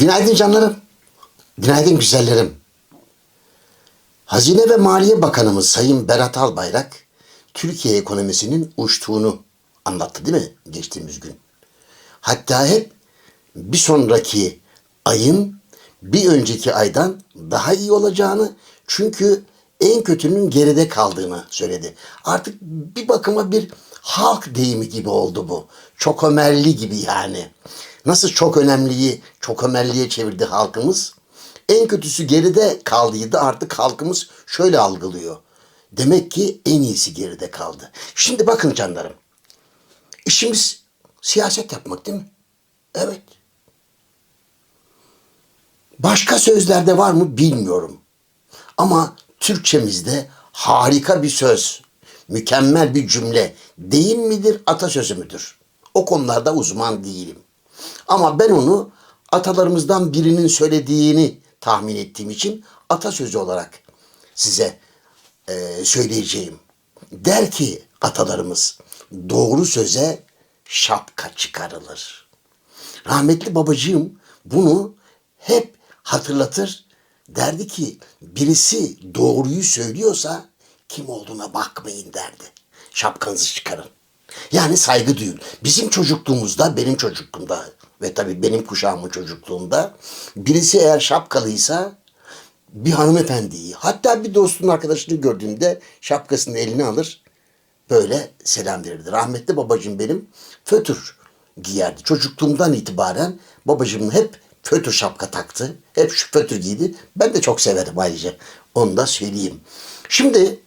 Günaydın canlarım. Günaydın güzellerim. Hazine ve Maliye Bakanımız Sayın Berat Albayrak Türkiye ekonomisinin uçtuğunu anlattı değil mi geçtiğimiz gün? Hatta hep bir sonraki ayın bir önceki aydan daha iyi olacağını çünkü en kötünün geride kaldığını söyledi. Artık bir bakıma bir halk deyimi gibi oldu bu. Çok ömerli gibi yani. Nasıl çok önemliyi çok ömerliye çevirdi halkımız? En kötüsü geride kaldıydı artık halkımız şöyle algılıyor. Demek ki en iyisi geride kaldı. Şimdi bakın canlarım. İşimiz siyaset yapmak değil mi? Evet. Başka sözlerde var mı bilmiyorum. Ama Türkçemizde harika bir söz, mükemmel bir cümle deyim midir, atasözü müdür? O konularda uzman değilim. Ama ben onu atalarımızdan birinin söylediğini tahmin ettiğim için atasözü olarak size e, söyleyeceğim. Der ki atalarımız doğru söze şapka çıkarılır. Rahmetli babacığım bunu hep hatırlatır. Derdi ki birisi doğruyu söylüyorsa kim olduğuna bakmayın derdi. Şapkanızı çıkarın. Yani saygı duyun. Bizim çocukluğumuzda, benim çocukluğumda ve tabii benim kuşağımın çocukluğunda birisi eğer şapkalıysa bir hanımefendiyi hatta bir dostunun arkadaşını gördüğünde şapkasını eline alır böyle selam verirdi. Rahmetli babacığım benim fötür giyerdi. Çocukluğumdan itibaren babacığım hep fötür şapka taktı. Hep şu fötür giydi. Ben de çok severim ayrıca. Onu da söyleyeyim. Şimdi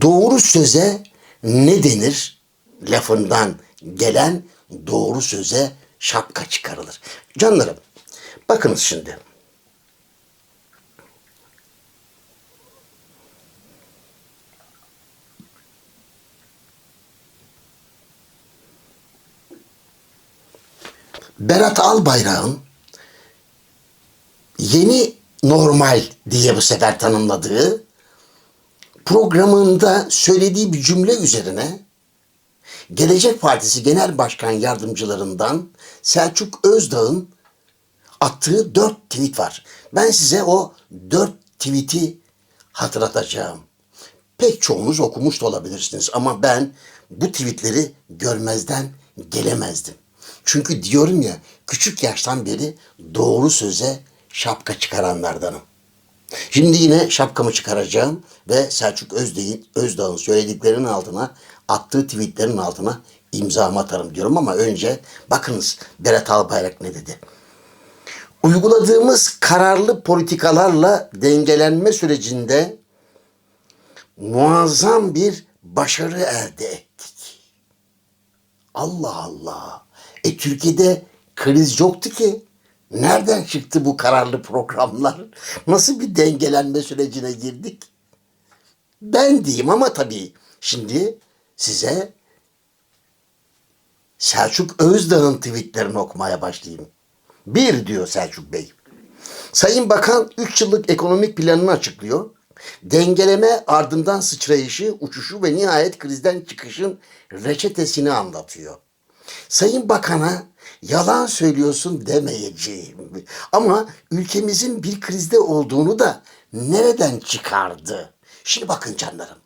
doğru söze ne denir? Lafından gelen doğru söze şapka çıkarılır. Canlarım bakınız şimdi. Berat Albayrak'ın yeni normal diye bu sefer tanımladığı programında söylediği bir cümle üzerine Gelecek Partisi Genel Başkan Yardımcılarından Selçuk Özdağ'ın attığı dört tweet var. Ben size o dört tweet'i hatırlatacağım. Pek çoğunuz okumuş da olabilirsiniz ama ben bu tweetleri görmezden gelemezdim. Çünkü diyorum ya küçük yaştan beri doğru söze şapka çıkaranlardanım. Şimdi yine şapkamı çıkaracağım ve Selçuk Özdağ'ın, Özdağ'ın söylediklerinin altına attığı tweetlerin altına imzamı atarım diyorum ama önce bakınız Berat Albayrak ne dedi? Uyguladığımız kararlı politikalarla dengelenme sürecinde muazzam bir başarı elde ettik. Allah Allah. E Türkiye'de kriz yoktu ki. Nereden çıktı bu kararlı programlar? Nasıl bir dengelenme sürecine girdik? Ben diyeyim ama tabii şimdi size Selçuk Özdağ'ın tweetlerini okumaya başlayayım. Bir diyor Selçuk Bey. Sayın Bakan 3 yıllık ekonomik planını açıklıyor. Dengeleme ardından sıçrayışı, uçuşu ve nihayet krizden çıkışın reçetesini anlatıyor. Sayın Bakan'a yalan söylüyorsun demeyeceğim. Ama ülkemizin bir krizde olduğunu da nereden çıkardı? Şimdi bakın canlarım.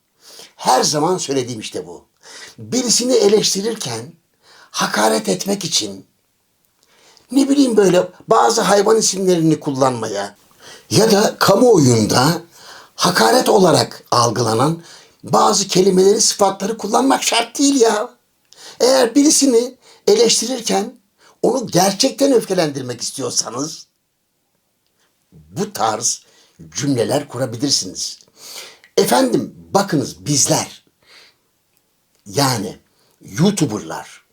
Her zaman söylediğim işte bu. Birisini eleştirirken hakaret etmek için ne bileyim böyle bazı hayvan isimlerini kullanmaya ya da kamuoyunda hakaret olarak algılanan bazı kelimeleri, sıfatları kullanmak şart değil ya. Eğer birisini eleştirirken onu gerçekten öfkelendirmek istiyorsanız bu tarz cümleler kurabilirsiniz. Efendim bakınız bizler yani YouTuber'lar,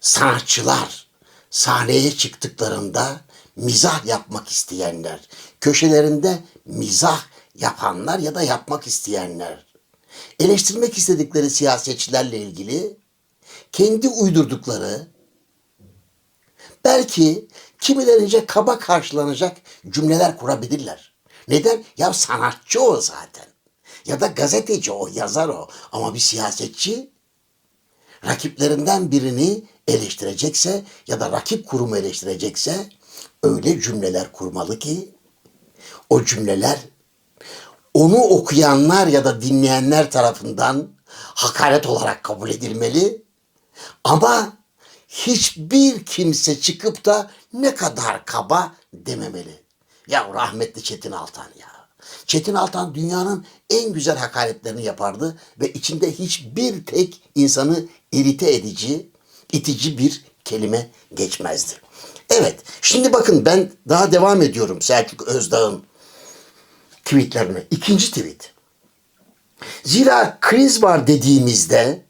sanatçılar sahneye çıktıklarında mizah yapmak isteyenler, köşelerinde mizah yapanlar ya da yapmak isteyenler, eleştirmek istedikleri siyasetçilerle ilgili kendi uydurdukları belki kimilerince kaba karşılanacak cümleler kurabilirler. Neden? Ya sanatçı o zaten. Ya da gazeteci o, yazar o. Ama bir siyasetçi rakiplerinden birini eleştirecekse ya da rakip kurumu eleştirecekse öyle cümleler kurmalı ki o cümleler onu okuyanlar ya da dinleyenler tarafından hakaret olarak kabul edilmeli. Ama hiçbir kimse çıkıp da ne kadar kaba dememeli. Ya rahmetli Çetin Altan ya. Çetin Altan dünyanın en güzel hakaretlerini yapardı ve içinde hiçbir tek insanı irite edici, itici bir kelime geçmezdi. Evet, şimdi bakın ben daha devam ediyorum Selçuk Özdağ'ın tweetlerine. İkinci tweet. Zira kriz var dediğimizde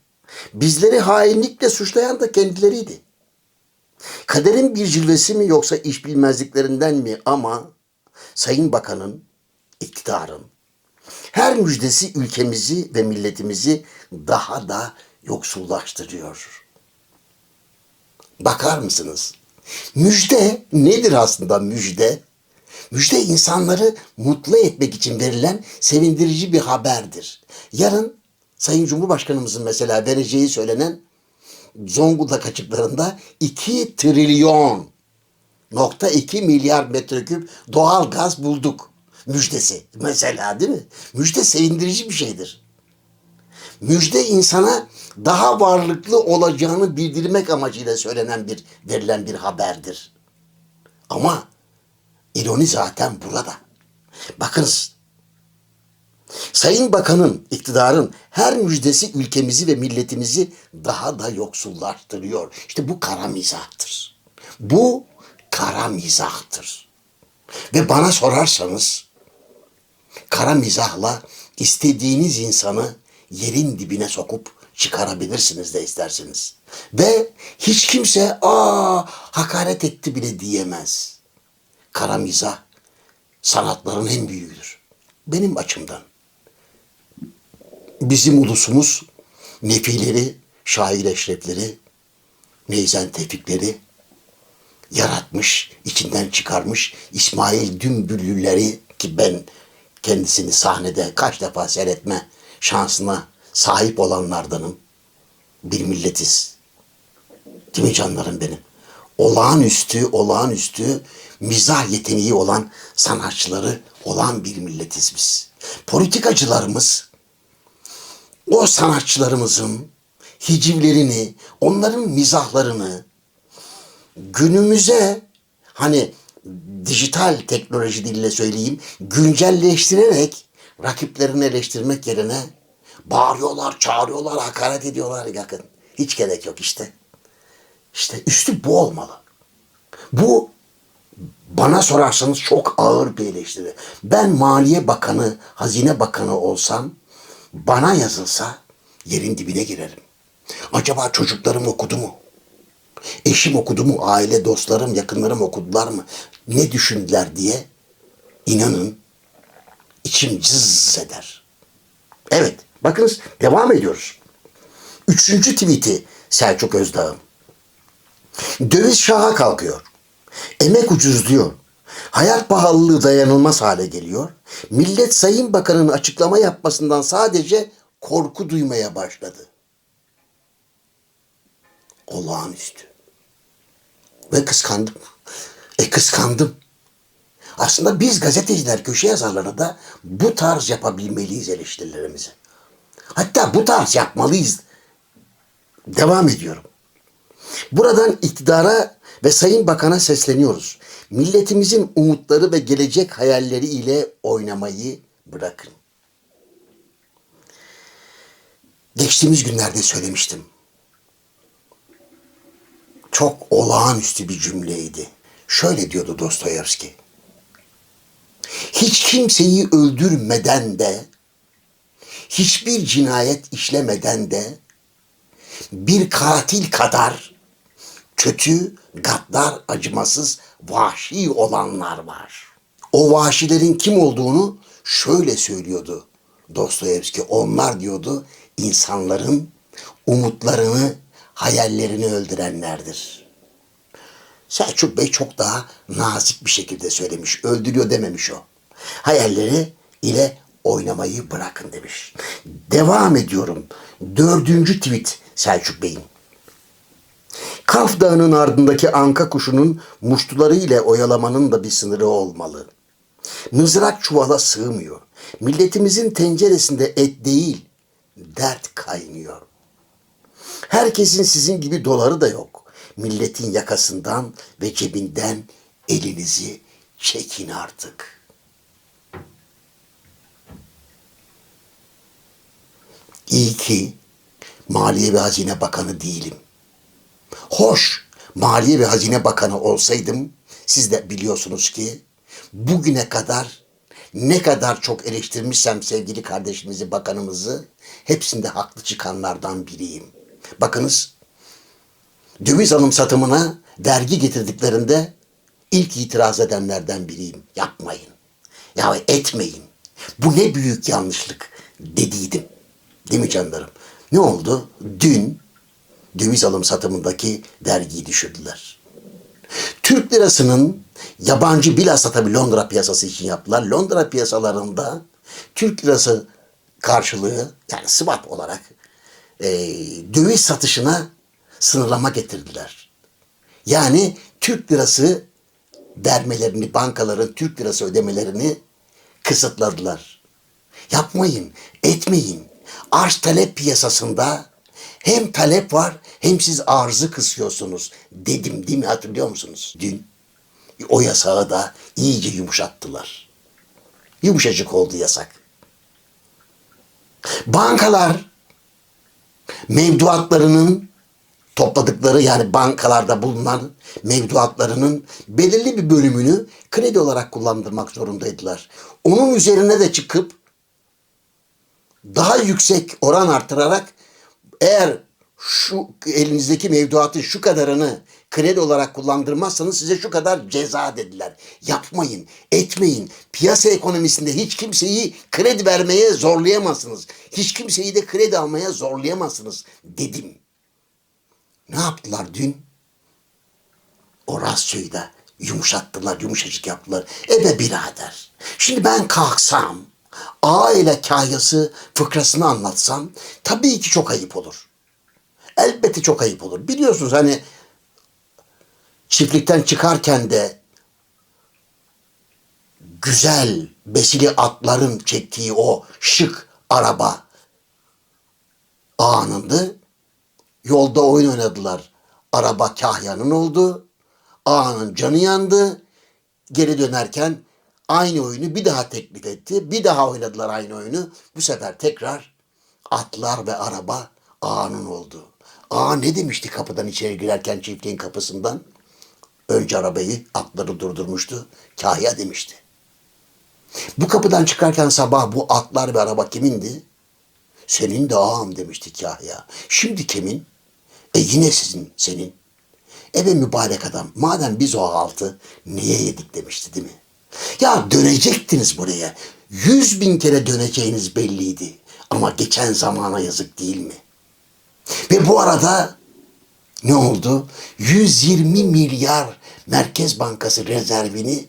bizleri hainlikle suçlayan da kendileriydi. Kaderin bir cilvesi mi yoksa iş bilmezliklerinden mi ama Sayın Bakan'ın, iktidarın her müjdesi ülkemizi ve milletimizi daha da yoksullaştırıyor. Bakar mısınız? Müjde nedir aslında müjde? Müjde insanları mutlu etmek için verilen sevindirici bir haberdir. Yarın Sayın Cumhurbaşkanımızın mesela vereceği söylenen Zonguldak açıklarında 2 trilyon nokta 2 milyar metreküp doğal gaz bulduk müjdesi mesela değil mi? Müjde sevindirici bir şeydir. Müjde insana daha varlıklı olacağını bildirmek amacıyla söylenen bir verilen bir haberdir. Ama ironi zaten burada. Bakınız. Sayın Bakan'ın, iktidarın her müjdesi ülkemizi ve milletimizi daha da yoksullaştırıyor. İşte bu kara mizahtır. Bu kara mizahtır. Ve bana sorarsanız kara mizahla istediğiniz insanı yerin dibine sokup çıkarabilirsiniz de isterseniz. Ve hiç kimse aa hakaret etti bile diyemez. Kara mizah sanatların en büyüğüdür. Benim açımdan. Bizim ulusumuz nefileri, şair eşrefleri, neyzen tevfikleri yaratmış, içinden çıkarmış İsmail Dümbüllüleri ki ben kendisini sahnede kaç defa seyretme şansına sahip olanlardanım. Bir milletiz. Değil mi canlarım benim? Olağanüstü, olağanüstü mizah yeteneği olan sanatçıları olan bir milletiz biz. Politikacılarımız o sanatçılarımızın hicivlerini, onların mizahlarını günümüze hani dijital teknoloji diliyle söyleyeyim güncelleştirerek rakiplerini eleştirmek yerine bağırıyorlar, çağırıyorlar, hakaret ediyorlar yakın. Hiç gerek yok işte. İşte üstü bu olmalı. Bu bana sorarsanız çok ağır bir eleştiri. Ben Maliye Bakanı, Hazine Bakanı olsam bana yazılsa yerin dibine girerim. Acaba çocuklarım okudu mu? Eşim okudu mu? Aile, dostlarım, yakınlarım okudular mı? Ne düşündüler diye inanın içim cız eder. Evet, bakınız devam ediyoruz. Üçüncü tweet'i Selçuk Özdağ'ın. Döviz şaha kalkıyor. Emek ucuzluyor. Hayat pahalılığı dayanılmaz hale geliyor. Millet Sayın Bakan'ın açıklama yapmasından sadece korku duymaya başladı. Olağanüstü. Ve kıskandım. E kıskandım. Aslında biz gazeteciler, köşe yazarları da bu tarz yapabilmeliyiz eleştirilerimizi. Hatta bu tarz yapmalıyız. Devam ediyorum. Buradan iktidara ve Sayın Bakan'a sesleniyoruz. Milletimizin umutları ve gelecek hayalleri ile oynamayı bırakın. Geçtiğimiz günlerde söylemiştim. Çok olağanüstü bir cümleydi. Şöyle diyordu Dostoyevski. Hiç kimseyi öldürmeden de, hiçbir cinayet işlemeden de bir katil kadar kötü, gaddar, acımasız, vahşi olanlar var. O vahşilerin kim olduğunu şöyle söylüyordu Dostoyevski. Onlar diyordu insanların umutlarını, hayallerini öldürenlerdir. Selçuk Bey çok daha nazik bir şekilde söylemiş. Öldürüyor dememiş o. Hayalleri ile oynamayı bırakın demiş. Devam ediyorum. Dördüncü tweet Selçuk Bey'in. Kaf Dağı'nın ardındaki anka kuşunun muştuları ile oyalamanın da bir sınırı olmalı. Mızrak çuvala sığmıyor. Milletimizin tenceresinde et değil, dert kaynıyor. Herkesin sizin gibi doları da yok. Milletin yakasından ve cebinden elinizi çekin artık. İyi ki Maliye ve Hazine Bakanı değilim. Hoş, Maliye ve Hazine Bakanı olsaydım, siz de biliyorsunuz ki bugüne kadar ne kadar çok eleştirmişsem sevgili kardeşimizi, bakanımızı, hepsinde haklı çıkanlardan biriyim. Bakınız, döviz alım satımına vergi getirdiklerinde ilk itiraz edenlerden biriyim. Yapmayın. Ya etmeyin. Bu ne büyük yanlışlık dediydim. Değil mi canlarım? Ne oldu? Dün döviz alım satımındaki vergiyi düşürdüler. Türk lirasının yabancı bilhassa tabii Londra piyasası için yaptılar. Londra piyasalarında Türk lirası karşılığı yani swap olarak e, döviz satışına sınırlama getirdiler. Yani Türk lirası vermelerini, bankaların Türk lirası ödemelerini kısıtladılar. Yapmayın, etmeyin. Arz talep piyasasında hem talep var hem siz arzı kısıyorsunuz dedim değil mi hatırlıyor musunuz? Dün o yasağı da iyice yumuşattılar. Yumuşacık oldu yasak. Bankalar mevduatlarının topladıkları yani bankalarda bulunan mevduatlarının belirli bir bölümünü kredi olarak kullandırmak zorundaydılar. Onun üzerine de çıkıp daha yüksek oran artırarak eğer şu elinizdeki mevduatın şu kadarını kredi olarak kullandırmazsanız size şu kadar ceza dediler. Yapmayın, etmeyin. Piyasa ekonomisinde hiç kimseyi kredi vermeye zorlayamazsınız. Hiç kimseyi de kredi almaya zorlayamazsınız dedim. Ne yaptılar dün? O rasyoyu da yumuşattılar, yumuşacık yaptılar. Ebe birader. Şimdi ben kalksam, A ile kahyası fıkrasını anlatsam tabii ki çok ayıp olur. Elbette çok ayıp olur. Biliyorsunuz hani çiftlikten çıkarken de güzel besili atların çektiği o şık araba anındı. Yolda oyun oynadılar. Araba kahyanın oldu. Ağanın canı yandı. Geri dönerken aynı oyunu bir daha teklif etti. Bir daha oynadılar aynı oyunu. Bu sefer tekrar atlar ve araba ağanın oldu. Ağa ne demişti kapıdan içeri girerken çiftliğin kapısından? Önce arabayı atları durdurmuştu. Kahya demişti. Bu kapıdan çıkarken sabah bu atlar ve araba kimindi? Senin de ağam demişti Kahya. Şimdi kimin? E yine sizin, senin. Ebe mübarek adam. Madem biz o altı niye yedik demişti değil mi? Ya dönecektiniz buraya. Yüz bin kere döneceğiniz belliydi. Ama geçen zamana yazık değil mi? Ve bu arada ne oldu? 120 milyar Merkez Bankası rezervini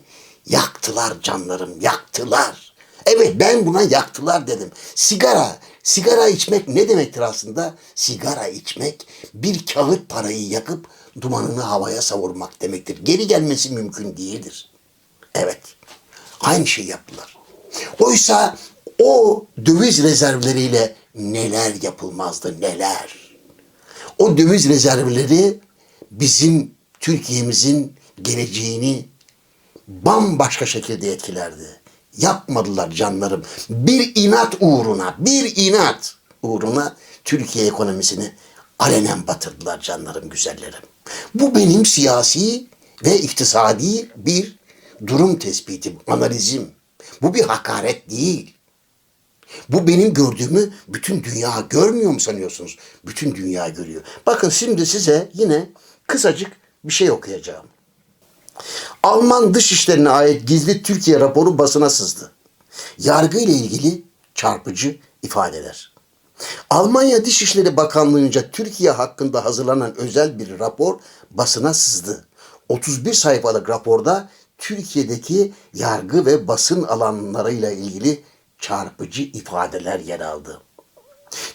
yaktılar canlarım, yaktılar. Evet ben buna yaktılar dedim. Sigara, sigara içmek ne demektir aslında? Sigara içmek bir kağıt parayı yakıp dumanını havaya savurmak demektir. Geri gelmesi mümkün değildir. Evet. Aynı şey yaptılar. Oysa o döviz rezervleriyle neler yapılmazdı neler. O döviz rezervleri bizim Türkiye'mizin geleceğini bambaşka şekilde etkilerdi. Yapmadılar canlarım. Bir inat uğruna, bir inat uğruna Türkiye ekonomisini alenen batırdılar canlarım, güzellerim. Bu benim siyasi ve iktisadi bir durum tespitim, analizim. Bu bir hakaret değil. Bu benim gördüğümü bütün dünya görmüyor mu sanıyorsunuz? Bütün dünya görüyor. Bakın şimdi size yine kısacık bir şey okuyacağım. Alman Dışişlerine ait gizli Türkiye raporu basına sızdı. Yargı ile ilgili çarpıcı ifadeler. Almanya Dışişleri Bakanlığı'nca Türkiye hakkında hazırlanan özel bir rapor basına sızdı. 31 sayfalık raporda Türkiye'deki yargı ve basın alanlarıyla ilgili çarpıcı ifadeler yer aldı.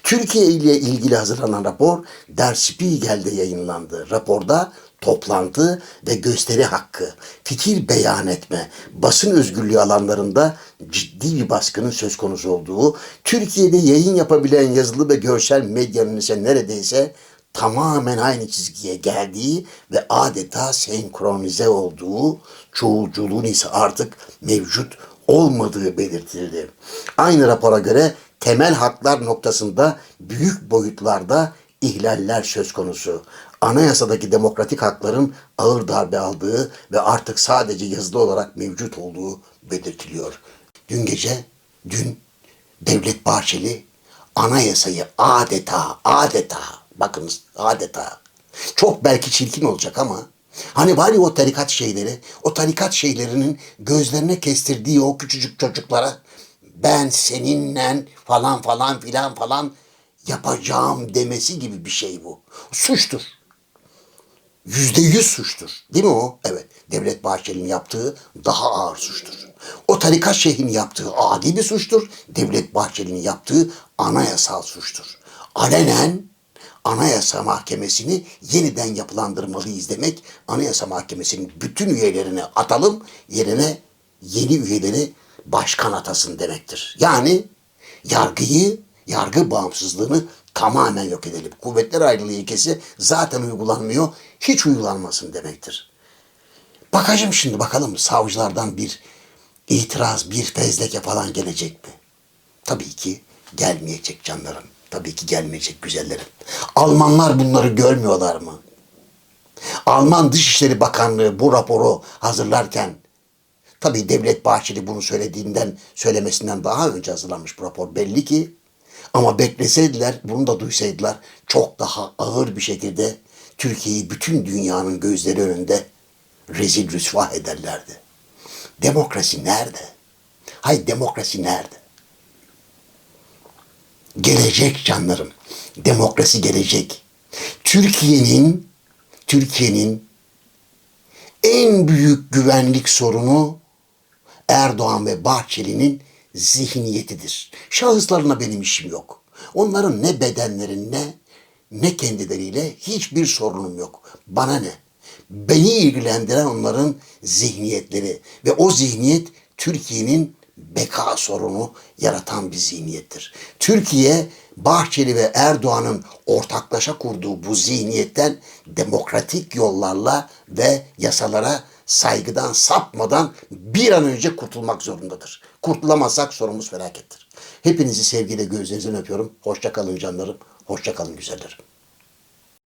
Türkiye ile ilgili hazırlanan rapor Der Spiegel'de yayınlandı. Raporda toplantı ve gösteri hakkı, fikir beyan etme, basın özgürlüğü alanlarında ciddi bir baskının söz konusu olduğu, Türkiye'de yayın yapabilen yazılı ve görsel medyanın ise neredeyse tamamen aynı çizgiye geldiği ve adeta senkronize olduğu, çoğulculuğun ise artık mevcut olmadığı belirtildi. Aynı rapora göre temel haklar noktasında büyük boyutlarda ihlaller söz konusu. Anayasadaki demokratik hakların ağır darbe aldığı ve artık sadece yazılı olarak mevcut olduğu belirtiliyor. Dün gece, dün Devlet Bahçeli anayasayı adeta, adeta, bakınız adeta, çok belki çirkin olacak ama hani var ya o tarikat şeyleri, o tarikat şeylerinin gözlerine kestirdiği o küçücük çocuklara ben seninle falan falan filan falan yapacağım demesi gibi bir şey bu. Suçtur. Yüzde yüz suçtur. Değil mi o? Evet. Devlet Bahçeli'nin yaptığı daha ağır suçtur. O tarikat şeyhin yaptığı adi bir suçtur. Devlet Bahçeli'nin yaptığı anayasal suçtur. Alenen Anayasa Mahkemesi'ni yeniden yapılandırmalıyız demek. Anayasa Mahkemesi'nin bütün üyelerini atalım, yerine yeni üyeleri başkan atasın demektir. Yani yargıyı, yargı bağımsızlığını tamamen yok edelim. Kuvvetler ayrılığı ilkesi zaten uygulanmıyor, hiç uygulanmasın demektir. Bakacağım şimdi bakalım savcılardan bir itiraz, bir fezleke falan gelecek mi? Tabii ki gelmeyecek canlarım. Tabii ki gelmeyecek güzellerim. Almanlar bunları görmüyorlar mı? Alman Dışişleri Bakanlığı bu raporu hazırlarken tabii Devlet Bahçeli bunu söylediğinden söylemesinden daha önce hazırlanmış bu rapor belli ki ama bekleseydiler bunu da duysaydılar çok daha ağır bir şekilde Türkiye'yi bütün dünyanın gözleri önünde rezil rüsva ederlerdi. Demokrasi nerede? Hay demokrasi nerede? Gelecek canlarım. Demokrasi gelecek. Türkiye'nin Türkiye'nin en büyük güvenlik sorunu Erdoğan ve Bahçeli'nin zihniyetidir. Şahıslarına benim işim yok. Onların ne bedenlerine ne kendileriyle hiçbir sorunum yok. Bana ne? Beni ilgilendiren onların zihniyetleri ve o zihniyet Türkiye'nin beka sorunu yaratan bir zihniyettir. Türkiye Bahçeli ve Erdoğan'ın ortaklaşa kurduğu bu zihniyetten demokratik yollarla ve yasalara saygıdan sapmadan bir an önce kurtulmak zorundadır. Kurtulamazsak sorumuz felakettir. Hepinizi sevgiyle gözlerinizden öpüyorum. Hoşça kalın canlarım. Hoşça kalın güzellerim.